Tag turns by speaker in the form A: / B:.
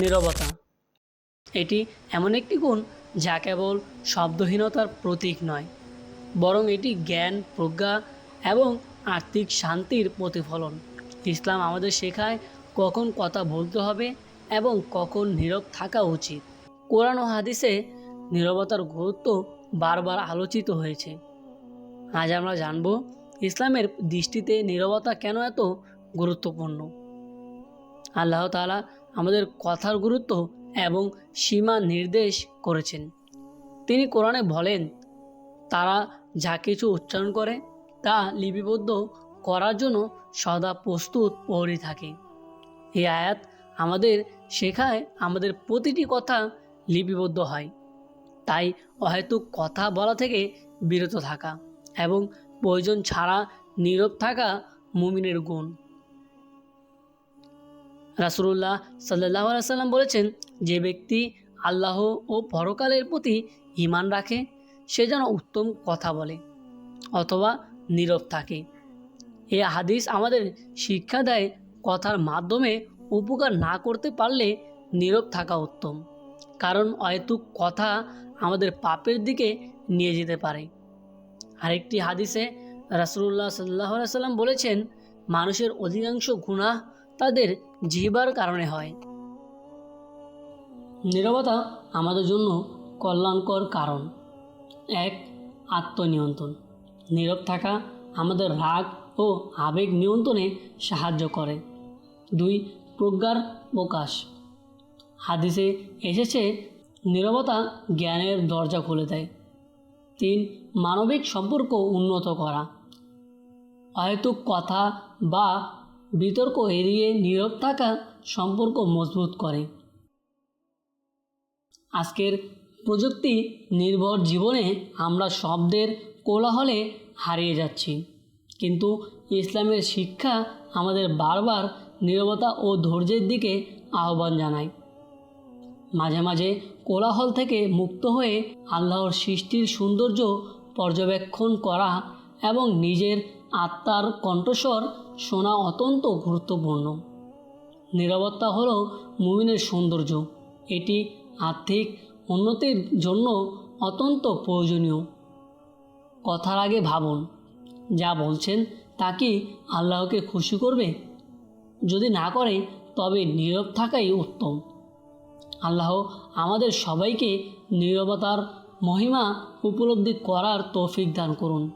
A: নীরবতা। এটি এমন একটি গুণ যা কেবল শব্দহীনতার প্রতীক নয়, বরং এটি জ্ঞান, প্রজ্ঞা এবং আর্থিক শান্তির প্রতিফলন। ইসলাম আমাদের শেখায় কখন কথা বলতে হবে এবং কখন নীরব থাকা উচিত। কোরআন ও হাদিসে নীরবতার গুরুত্ব বারবার আলোচিত হয়েছে। আজ আমরা জানব ইসলামের দৃষ্টিতে নীরবতা কেন এত গুরুত্বপূর্ণ। আল্লাহ তাআলা আমাদের কথার গুরুত্ব এবং সীমা নির্দেশ করেছেন। তিনি কোরআনে বলেন, তারা যা কিছু উচ্চারণ করে, তা লিপিবদ্ধ করার জন্য সদা প্রস্তুত প্রহরী থাকে। এই আয়াত আমাদের শেখায় আমাদের প্রতিটি কথা লিপিবদ্ধ হয়। তাই অহেতুক কথা বলা থেকে বিরত থাকা এবং প্রয়োজন ছাড়া নীরব থাকা মুমিনের গুণ। রাসুল্লাহ সাল্লাহ সাল্লাম বলেছেন, যে ব্যক্তি আল্লাহ ও পরকালের প্রতি ইমান রাখে, সে যেন উত্তম কথা বলে অথবা নীরব থাকে। এই হাদিস আমাদের শিক্ষা দেয় কথার মাধ্যমে উপকার না করতে পারলে নীরব থাকা উত্তম, কারণ অহেতুক কথা আমাদের পাপের দিকে নিয়ে যেতে পারে। আরেকটি হাদিসে রাসুল্লাহ সাল্লাহ সাল্লাম বলেছেন, মানুষের অধিকাংশ গুনাহ তাদের জিহবার কারণে হয়। নীরবতা আমাদের জন্য কল্যাণকর কারণ। এক, আত্মনিয়ন্ত্রণ। নীরব থাকা আমাদের রাগ ও আবেগ নিয়ন্ত্রণে সাহায্য করে। দুই, প্রজ্ঞার প্রকাশ। হাদিসে এসেছে, নীরবতা জ্ঞানের দরজা খুলে দেয়। তিন, মানবিক সম্পর্ক উন্নত করা। অহেতুক কথা বা বিতর্ক এড়িয়ে নীরব থাকা সম্পর্ক মজবুত করে। আজকের প্রযুক্তি নির্ভর জীবনে আমরা শব্দের কোলাহলে হারিয়ে যাচ্ছি। কিন্তু ইসলামের শিক্ষা আমাদের বারবার নীরবতা ও ধৈর্যের দিকে আহ্বান জানায়। মাঝে মাঝে কোলাহল থেকে মুক্ত হয়ে আল্লাহর সৃষ্টির সৌন্দর্য পর্যবেক্ষণ করা এবং নিজের আত্মার কণ্ঠস্বর শোনা অত্যন্ত গুরুত্বপূর্ণ। নিরাপত্তা হল মুমিনের সৌন্দর্য। এটি আর্থিক উন্নতির জন্য অত্যন্ত প্রয়োজনীয়। কথার আগে ভাবুন, যা বলছেন তা কি আল্লাহকে খুশি করবে? যদি না করে, তবে নীরব থাকাই উত্তম। আল্লাহ আমাদের সবাইকে নীরবতার মহিমা উপলব্ধি করার তৌফিক দান করুন।